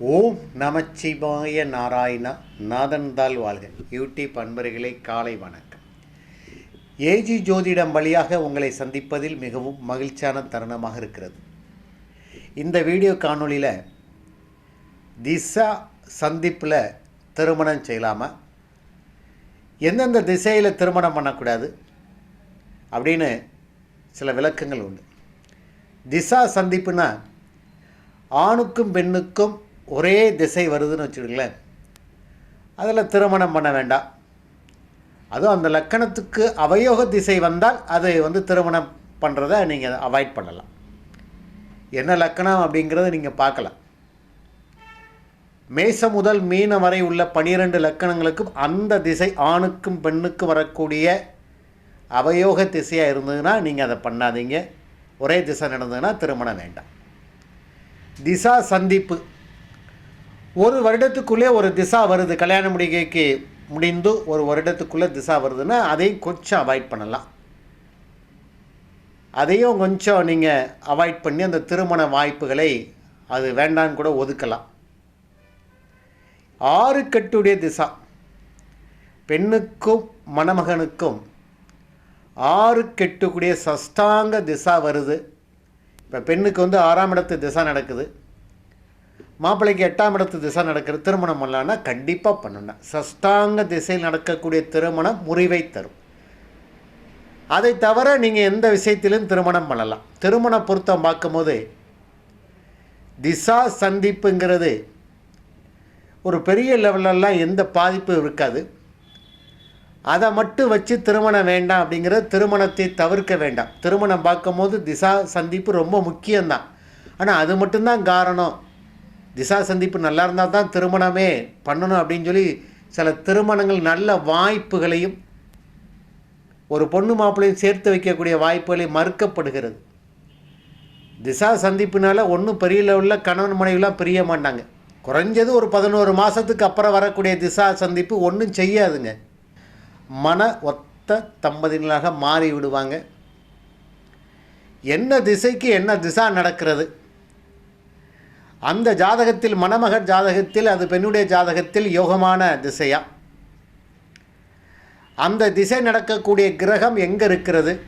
ஓம் நமச்சிவாய நாராயணா நாதன்தால் வாழ்க. யூடியூப் அன்பர்களே காலை வணக்கம். ஏஜி ஜோதிடம் வழியாக உங்களை சந்திப்பதில் மிகவும் மகிழ்ச்சியான தருணமாக இருக்கிறது. இந்த வீடியோ காணொளியில் திசா சந்திப்பில் திருமணம் செய்யலாமா? எந்தெந்த திசையில் திருமணம் பண்ணக்கூடாது? அப்படின்னு சில விளக்கங்கள் உண்டு. திசா சந்திப்புனா ஆணுக்கும் பெண்ணுக்கும் ஒரே திசை வருதுன்னு வச்சுக்கோங்களேன். அதில் திருமணம் பண்ண வேண்டாம். அதுவும் அந்த லக்கணத்துக்கு அவயோக திசை வந்தால் அதை வந்து திருமணம் பண்ணுறத நீங்கள் அவாய்ட் பண்ணலாம். என்ன லக்கணம் அப்படிங்கிறத நீங்கள் பார்க்கலாம். மேசம் முதல் மீனம் வரை உள்ள பனிரெண்டு லக்கணங்களுக்கும் அந்த திசை ஆணுக்கும் பெண்ணுக்கும் வரக்கூடிய அவயோக திசையாக இருந்ததுன்னா நீங்கள் அதை பண்ணாதீங்க. ஒரே திசை நடந்ததுன்னா திருமணம் வேண்டாம். திசா சந்திப்பு. ஒரு வருடத்துக்குள்ளே ஒரு திசா வருது. கல்யாண முடிகைக்கு முடிந்து ஒரு வருடத்துக்குள்ளே திசா வருதுன்னா அதையும் கொஞ்சம் அவாய்ட் பண்ணலாம். அதையும் கொஞ்சம் நீங்கள் அவாய்ட் பண்ணி அந்த திருமண வாய்ப்புகளை அது வேண்டான்னு கூட ஒதுக்கலாம். ஆறு கட்டுடைய திசா. பெண்ணுக்கும் மணமகனுக்கும் ஆறு கெட்டுக்கூடிய சஷ்டாங்க திசா வருது. இப்போ பெண்ணுக்கு வந்து ஆறாம் இடத்து திசை நடக்குது. மாப்பிள்ளைக்கு எட்டாம் இடத்து திசை நடக்கிற திருமணம் பண்ணலான்னா கண்டிப்பாக பண்ணணும். சஷ்டாங்க திசையில் நடக்கக்கூடிய திருமணம் முறிவை தரும். அதை தவிர நீங்கள் எந்த விஷயத்திலும் திருமணம் பண்ணலாம். திருமண பொருத்தம் பார்க்கும்போது திசா சந்திப்புங்கிறது ஒரு பெரிய லெவலெல்லாம் எந்த பாதிப்பும் இருக்காது. அதை மட்டும் வச்சு திருமணம் வேண்டாம் அப்படிங்கிறது திருமணத்தை தவிர்க்க வேண்டாம். திருமணம் பார்க்கும்போது திசா சந்திப்பு ரொம்ப முக்கியம்தான். ஆனால் அது மட்டும்தான் காரணம். திசா சந்திப்பு நல்லா இருந்தால் தான் திருமணமே பண்ணணும் அப்படின்னு சொல்லி சில திருமணங்கள் நல்ல வாய்ப்புகளையும் ஒரு பொண்ணு மாப்பிள்ளையும் சேர்த்து வைக்கக்கூடிய வாய்ப்புகளை மறுக்கப்படுகிறது. திசா சந்திப்புனால ஒன்றும் பெரிய லெவலில் கணவன் மனைவிலாம் பிரிய மாட்டாங்க. குறைஞ்சது ஒரு பதினோரு மாதத்துக்கு அப்புறம் வரக்கூடிய திசா சந்திப்பு ஒன்றும் செய்யாதுங்க. மன ஒத்த தம்பதிகளாக மாறி விடுவாங்க என்ன திசைக்கு என்ன திசா நடக்கிறது? அந்த ஜாதகத்தில் மணமகர் ஜாதகத்தில் அது பெண்ணுடைய ஜாதகத்தில் யோகமான திசையா? அந்த திசை நடக்கக்கூடிய கிரகம் எங்கே இருக்கிறது?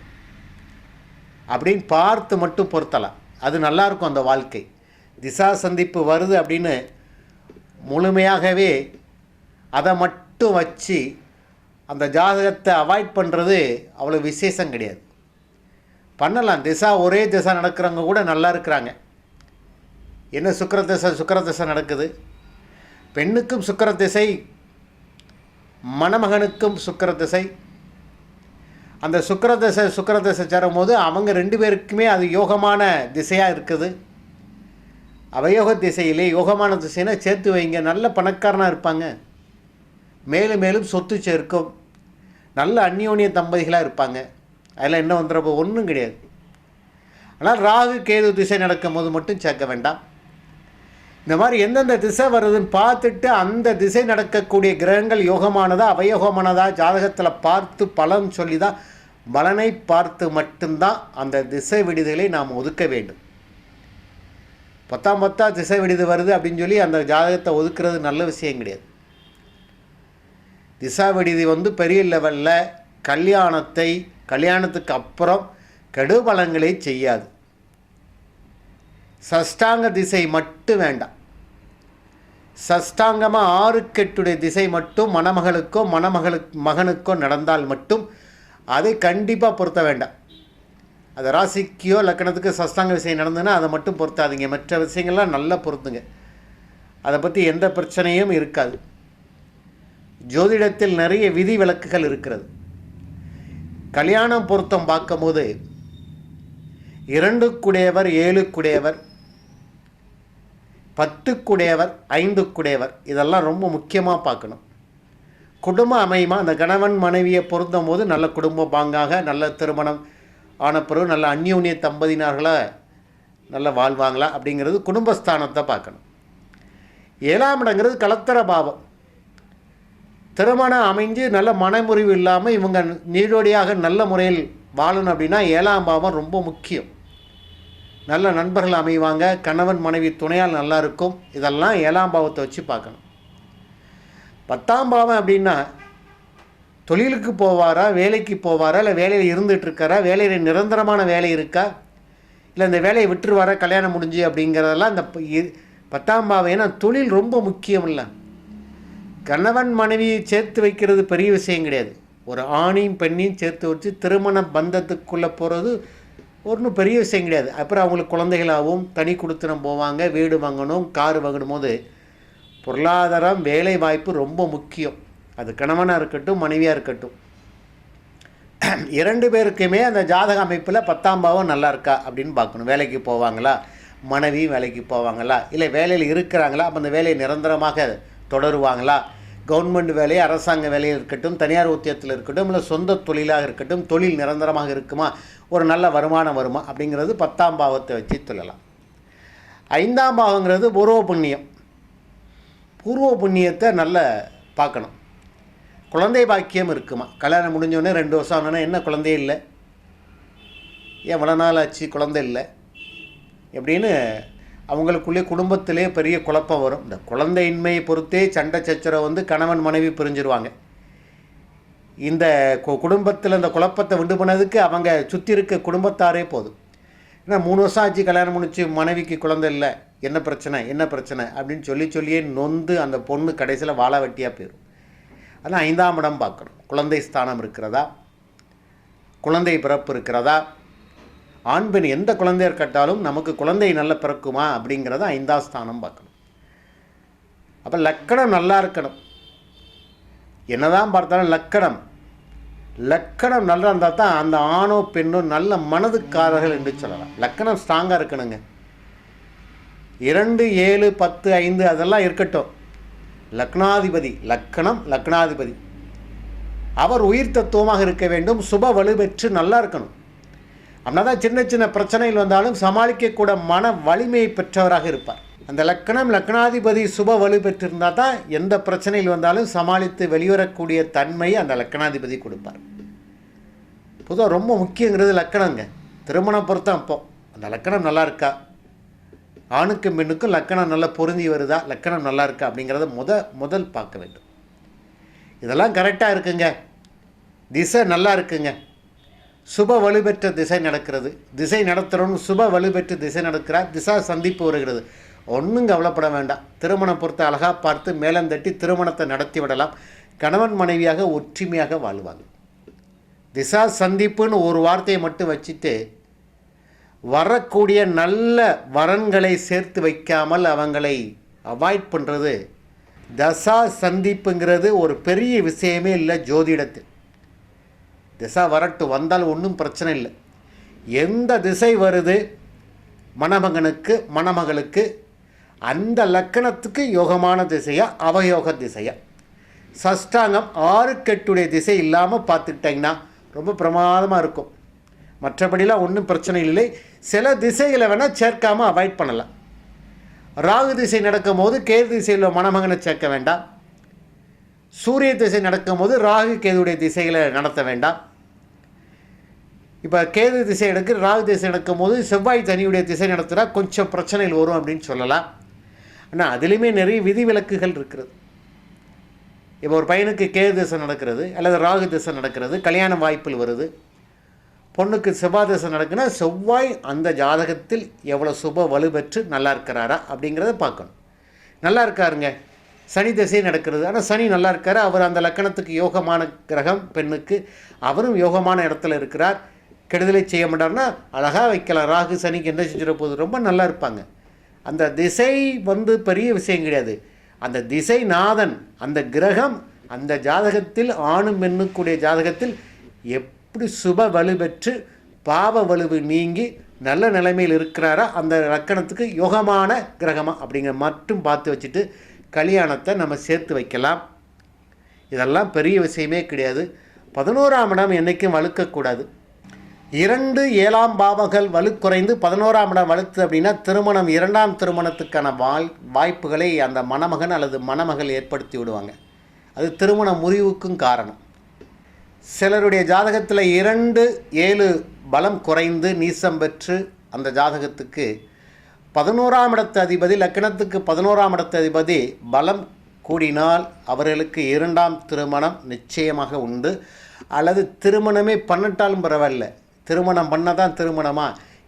அப்படின்னு பார்த்து மட்டும் பொருத்தலாம். அது நல்லாயிருக்கும் அந்த வாழ்க்கை. திசா சந்திப்பு வருது அப்படின்னு முழுமையாகவே அதை மட்டும் வச்சு அந்த ஜாதகத்தை அவாய்ட் பண்ணுறது அவ்வளோ விசேஷம் கிடையாது. பண்ணலாம். திசா ஒரே திசா நடக்கிறவங்க கூட நல்லா இருக்கிறாங்க. என்ன சுக்கரதிசை திசை திசை நடக்குது? பெண்ணுக்கும் சுக்கரதிசை மணமகனுக்கும் சுக்கரதிசை. அந்த சுக்கரதிசை திசை திசை சேரும்போது அவங்க ரெண்டு பேருக்குமே அது யோகமான திசையாக இருக்குது. அவயோக திசையிலே யோகமான திசைனா சேர்த்து வைங்க. நல்ல பணக்காரனாக இருப்பாங்க. மேலும் மேலும் சொத்து சேர்க்கும். நல்ல அந்யோன்ய தம்பதிகளாக இருப்பாங்க. அதில் என்ன வந்துடுறப்போ ஒன்றும் கிடையாது. ஆனால் ராகு கேது திசை நடக்கும் போது மட்டும் சேர்க்க வேண்டாம். இந்த மாதிரி எந்தெந்த திசை வருதுன்னு பார்த்துட்டு அந்த திசை நடக்கக்கூடிய கிரகங்கள் யோகமானதா அவயோகமானதா ஜாதகத்தில் பார்த்து பலன் சொல்லி தான் பலனை பார்த்து மட்டும்தான் அந்த திசை விடுதலை நாம் ஒதுக்க வேண்டும். பத்தாம் பத்தா திசை விடுது வருது அப்படின்னு சொல்லி அந்த ஜாதகத்தை ஒதுக்குறது நல்ல விஷயம் கிடையாது. திசா விடுதி வந்து பெரிய லெவலில் கல்யாணத்தை கல்யாணத்துக்கு அப்புறம் கெடுபலங்களை செய்யாது. சஷ்டாங்க திசை மட்டும் வேண்டாம். சஷ்டாங்கமாக ஆறு கெட்டுடைய திசை மட்டும் மணமகளுக்கோ மணமகளுக்கு மகனுக்கோ நடந்தால் மட்டும் அதை கண்டிப்பாக பொருத்த வேண்டாம். அது ராசிக்கோ லக்கணத்துக்கு சஷ்டாங்க விஷயம் நடந்ததுன்னா அதை மட்டும் பொருத்தாதீங்க. மற்ற விஷயங்கள்லாம் நல்லா பொருத்துங்க. அதை பற்றி எந்த பிரச்சனையும் இருக்காது. ஜோதிடத்தில் நிறைய விதி விலக்குகள் இருக்கிறது. கல்யாணம் பொருத்தம் பார்க்கும்போது இரண்டுக்குடையவர் ஏழுக்குடையவர் பத்துக்குடையவர் ஐந்துக்குடையவர் இதெல்லாம் ரொம்ப முக்கியமாக பார்க்கணும். குடும்பம் அமையுமா அந்த கணவன் மனைவியை பொருந்தும் போது நல்ல குடும்ப பாங்காக நல்ல திருமணம் ஆன பிறகு நல்ல அந்யோன்ய தம்பதியினர்களாக நல்ல வாழ்வாங்களா அப்படிங்கிறது குடும்பஸ்தானத்தை பார்க்கணும். ஏழாம் இடங்கிறது கலத்தர பாவம். திருமணம் அமைஞ்சு நல்ல மனமுறிவு இல்லாமல் இவங்க நீரோடியாக நல்ல முறையில் வாழணும் அப்படின்னா ஏழாம் பாவம் ரொம்ப முக்கியம். நல்ல நண்பர்கள் அமைவாங்க கணவன் மனைவி துணையால் நல்லா இருக்கும். இதெல்லாம் ஏழாம் பாவத்தை வச்சு பார்க்கணும். பத்தாம் பாவம் அப்படின்னா தொழிலுக்கு போவாரா வேலைக்கு போவாரா இல்லை வேலையில் இருந்துகிட்ருக்காரா வேலையில் நிரந்தரமான வேலை இருக்கா? இல்லை இந்த வேலையை விட்டுருவாரா கல்யாணம் முடிஞ்சு அப்படிங்கிறதெல்லாம் இந்த ப- பத்தாம் பாவம். ஏன்னா தொழில் ரொம்ப முக்கியம் இல்லை. கணவன் மனைவியை சேர்த்து வைக்கிறது பெரிய விஷயம் கிடையாது. ஒரு ஆணையும் பெண்ணையும் சேர்த்து வச்சு திருமண பந்தத்துக்குள்ளே போகிறது ஒன்றும் பெரிய விஷயம் கிடையாது. அப்புறம் அவங்களுக்கு குழந்தைகளாகவும் தனி கொடுத்தனம் போவாங்க வீடு வாங்கணும் கார் வாங்கணும் போது பொருளாதாரம் வேலை வாய்ப்பு ரொம்ப முக்கியம். அது கணவனாக இருக்கட்டும் மனைவியாக இருக்கட்டும். இரண்டு பேருக்குமே அந்த ஜாதக அமைப்பில் பத்தாம் பாவம் நல்லா இருக்கா அப்படின்னு பார்க்கணும். வேலைக்கு போவாங்களா? மனைவி வேலைக்கு போவாங்களா? இல்லை வேலையில் இருக்கிறாங்களா? அப்போ அந்த வேலையை நிரந்தரமாக தொடருவாங்களா? கவர்மெண்ட் வேலை அரசாங்க வேலையில் இருக்கட்டும் தனியார் உத்தியத்தில் இருக்கட்டும் இல்லை சொந்த தொழிலாக இருக்கட்டும் தொழில் நிரந்தரமாக இருக்குமா? ஒரு நல்ல வருமானம் வருமா? அப்படிங்கிறது பத்தாம் பாவத்தை வச்சு சொல்லலாம். ஐந்தாம் பாவங்கிறது பூர்வ புண்ணியம். பூர்வ புண்ணியத்தை நல்ல பார்க்கணும். குழந்தை பாக்கியம் இருக்குமா? கல்யாணம் முடிஞ்சோடனே ரெண்டு வருஷம் ஆனோன்னா என்ன குழந்தையே இல்லை? ஏன் இவ்வளோ நாள் ஆச்சு குழந்தை இல்லை? எப்படின்னு அவங்களுக்குள்ளே குடும்பத்திலே பெரிய குழப்பம் வரும். இந்த குழந்தையின்மையை பொறுத்தே சண்டை சச்சரவு வந்து கணவன் மனைவி பிரிஞ்சிருவாங்க. இந்த குடும்பத்தில் இந்த குழப்பத்தை உண்டு பண்ணதுக்கு அவங்க சுற்றி இருக்க குடும்பத்தாரே போதும். ஏன்னா மூணு வருஷம் ஆச்சு கல்யாணம் முடிச்சு மனைவிக்கு குழந்தை இல்லை என்ன பிரச்சனை என்ன பிரச்சனை அப்படின்னு சொல்லி சொல்லியே நொந்து அந்த பொண்ணு கடைசியில் வாழ வெட்டியாக போயிடும் அதான் ஐந்தாம் இடம் பார்க்கணும். குழந்தை ஸ்தானம் இருக்கிறதா? குழந்தை பிறப்பு இருக்கிறதா? ஆண் பெண் எந்த குழந்தை இருக்கட்டாலும் நமக்கு குழந்தை நல்ல பிறக்குமா அப்படிங்கிறத ஐந்தாம் ஸ்தானம் பார்க்கணும். அப்போ லக்கணம் நல்லா இருக்கணும். என்னதான் பார்த்தாலும் லக்கணம். லக்கணம் நல்லா இருந்தால் தான் அந்த ஆணோ பெண்ணோ நல்ல மனதுக்காரர்கள் என்று சொல்லலாம். லக்கணம் ஸ்ட்ராங்காக இருக்கணுங்க. இரண்டு ஏழு பத்து ஐந்து அதெல்லாம் இருக்கட்டும். லக்னாதிபதி லக்கணம் லக்னாதிபதி. அவர் உயிர் தத்துவமாக இருக்க வேண்டும். சுப வலுப்பெற்று நல்லா இருக்கணும். அப்படின்னா தான் சின்ன சின்ன பிரச்சனைகள் வந்தாலும் சமாளிக்கக்கூட மன வலிமையை பெற்றவராக இருப்பார். அந்த லக்கணம் லக்னாதிபதி சுப வலு பெற்றிருந்தால் தான் எந்த பிரச்சனையில் வந்தாலும் சமாளித்து வெளிவரக்கூடிய தன்மையை அந்த லக்கணாதிபதி கொடுப்பார். பொதுவாக ரொம்ப முக்கியங்கிறது லக்கணங்க. திருமணம் பொறுத்தான் அப்போ அந்த லக்கணம் நல்லா இருக்கா? ஆணுக்கும் பெண்ணுக்கும் லக்கணம் நல்லா பொருந்தி வருதா? லக்கணம் நல்லா இருக்கா? அப்படிங்கிறத முத முதல் பார்க்க வேண்டும். இதெல்லாம் கரெக்டாக இருக்குங்க. திசை நல்லா இருக்குங்க. சுப வலுப்பெற்ற திசை நடக்கிறது. திசை நடத்துகிறோன்னு சுப வலுப்பெற்று திசை நடக்கிறார். திசா சந்திப்பு வருகிறது. ஒன்றும் கவலைப்பட வேண்டாம். திருமணம் பொறுத்து அழகாக பார்த்து மேலம் தட்டி திருமணத்தை நடத்தி விடலாம். கணவன் மனைவியாக ஒற்றுமையாக வாழ்வாங்க திசா சந்திப்புன்னு ஒரு வார்த்தையை மட்டும் வச்சுட்டு வரக்கூடிய நல்ல வரன்களை சேர்த்து வைக்காமல் அவங்களை அவாய்ட் பண்ணுறது தசா சந்திப்புங்கிறது ஒரு பெரிய விஷயமே இல்லை ஜோதிடத்தில். திசை வரட்டு வந்தால் ஒன்றும் பிரச்சனை இல்லை. எந்த திசை வருது மணமகனுக்கு மணமகளுக்கு அந்த லக்கணத்துக்கு யோகமான திசையா அவயோக திசையா? சஷ்டாங்கம் ஆறு கெட்டுடைய திசை இல்லாமல் பார்த்துக்கிட்டிங்கன்னா ரொம்ப பிரமாதமாக இருக்கும். மற்றபடிலாம் ஒன்றும் பிரச்சனை இல்லை. சில திசைகளை வேணால் சேர்க்காமல் அவாய்ட் பண்ணலாம். ராகு திசை நடக்கும்போது கேது திசையில் மணமகனை சேர்க்க வேண்டாம். சூரிய திசை நடக்கும்போது ராகு கேதுடைய திசைகளை நடத்த வேண்டாம். இப்போ கேது திசை எடுக்கு ராகு திசை நடக்கும்போது செவ்வாய் தனியுடைய திசை நடத்தினா கொஞ்சம் பிரச்சனைகள் வரும் அப்படின்னு சொல்லலாம். ஆனால் அதுலேயுமே நிறைய விதிவிலக்குகள் இருக்கிறது. இப்போ ஒரு பையனுக்கு கேது திசை நடக்கிறது அல்லது ராகு திசை நடக்கிறது கல்யாண வாய்ப்பில் வருது. பொண்ணுக்கு செவ்வாய் திசை நடக்குன்னா செவ்வாய் அந்த ஜாதகத்தில் எவ்வளோ சுப வலுப்பெற்று நல்லா இருக்கிறாரா அப்படிங்கிறத பார்க்கணும். நல்லா இருக்காருங்க. சனி திசை நடக்கிறது. ஆனால் சனி நல்லா இருக்கார். அவர் அந்த லக்கணத்துக்கு யோகமான கிரகம் பெண்ணுக்கு. அவரும் யோகமான இடத்துல இருக்கிறார். கெடுதலை செய்ய மாட்டார்னா அழகாக வைக்கலாம். ராகு சனிக்கு என்ன செஞ்சிட போகுது ரொம்ப நல்லா இருப்பாங்க. அந்த திசை வந்து பெரிய விஷயம் கிடையாது. அந்த திசை நாதன் அந்த கிரகம் அந்த ஜாதகத்தில் ஆணும் பெண்ணுக்குடைய ஜாதகத்தில் எப்படி சுப வலு பெற்று பாவ வலுவு நீங்கி நல்ல நிலைமையில் இருக்கிறாரா அந்த லக்கணத்துக்கு யோகமான கிரகமாக அப்படிங்கிற மட்டும் பார்த்து வச்சுட்டு கல்யாணத்தை நம்ம சேர்த்து வைக்கலாம். இதெல்லாம் பெரிய விஷயமே கிடையாது. பதினோராம் இடம் என்றைக்கும் வலுக்கக்கூடாது இரண்டு ஏழாம் பாவங்கள் வலுக்குறைந்து பதினோராம் இடம் வலுத்து அப்படின்னா திருமணம் இரண்டாம் திருமணத்துக்கான வாய் வாய்ப்புகளை அந்த மணமகன் அல்லது மணமகள் ஏற்படுத்தி விடுவாங்க. அது திருமண முறிவுக்கும் காரணம். சிலருடைய ஜாதகத்தில் இரண்டு ஏழு பலம் குறைந்து நீசம் பெற்று அந்த ஜாதகத்துக்கு பதினோராம் இடத்து அதிபதி லக்கணத்துக்கு பதினோராம் இடத்து அதிபதி பலம் கூடினால் அவர்களுக்கு இரண்டாம் திருமணம் நிச்சயமாக உண்டு. அல்லது திருமணமே பண்ணட்டாலும் பரவாயில்ல. திருமணம் பண்ண தான் திருமணமா?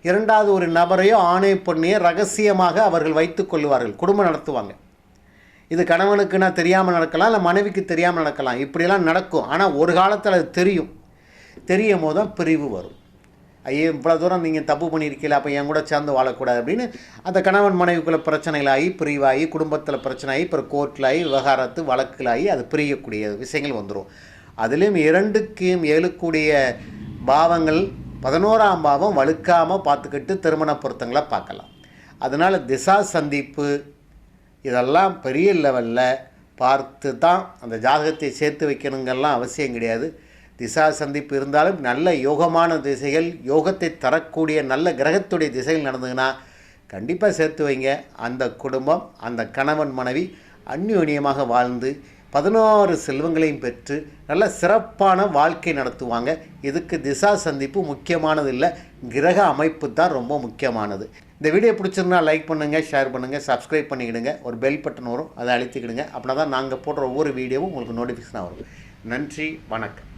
இரண்டாவது ஒரு நபரையோ ஆணை பொண்ணையோ ரகசியமாக அவர்கள் வைத்து கொள்வார்கள் குடும்பம் நடத்துவாங்க. இது கணவனுக்குன்னா தெரியாமல் நடக்கலாம் இல்லை மனைவிக்கு தெரியாமல் நடக்கலாம். இப்படியெல்லாம் நடக்கும். ஆனால் ஒரு காலத்தில் அது தெரியும். தெரியும் போது தான் பிரிவு வரும். ஐயோ இவ்வளோ தூரம் நீங்கள் தப்பு பண்ணியிருக்கீங்களா? அப்போ என் கூட சேர்ந்து வாழக்கூடாது அப்படின்னு அந்த கணவன் மனைவிக்குள்ளே பிரச்சனைகளாகி பிரிவாகி குடும்பத்தில் பிரச்சனை ஆகி அப்புறம் கோர்ட்டில் ஆகி விவகாரத்து வழக்குகளாகி அது பிரியக்கூடிய விஷயங்கள் வந்துடும் அதுலேயும் இரண்டுக்கும் ஏழுக்கூடிய பாவங்கள் பதினோராம் பாவம் வழுக்காமல் பார்த்துக்கிட்டு திருமண பொருத்தங்களை பார்க்கலாம். அதனால் திசா சந்திப்பு இதெல்லாம் பெரிய லெவலில் பார்த்து தான் அந்த ஜாதகத்தை சேர்த்து வைக்கணுங்கெல்லாம் அவசியம் கிடையாது. திசா சந்திப்பு இருந்தாலும் நல்ல யோகமான திசைகள் யோகத்தை தரக்கூடிய நல்ல கிரகத்துடைய திசைகள் நடந்ததுன்னா கண்டிப்பாக சேர்த்து வைங்க. அந்த குடும்பம் அந்த கணவன் மனைவி அந்யோன்யமாக வாழ்ந்து பதினாறு செல்வங்களையும் பெற்று நல்ல சிறப்பான வாழ்க்கை நடத்துவாங்க. இதுக்கு திசா சந்திப்பு முக்கியமானது இல்லை. கிரக அமைப்பு தான் ரொம்ப முக்கியமானது. இந்த வீடியோ பிடிச்சிருந்தா லைக் பண்ணுங்கள் ஷேர் பண்ணுங்கள் சப்ஸ்கிரைப் பண்ணிக்கிடுங்க. ஒரு பெல் பட்டன் வரும் அதை அழுத்திக்கிடுங்க. அப்படின்னா தான் நாங்கள் போடுற ஒவ்வொரு வீடியோவும் உங்களுக்கு நோட்டிஃபிகேஷன் வரும். நன்றி வணக்கம்.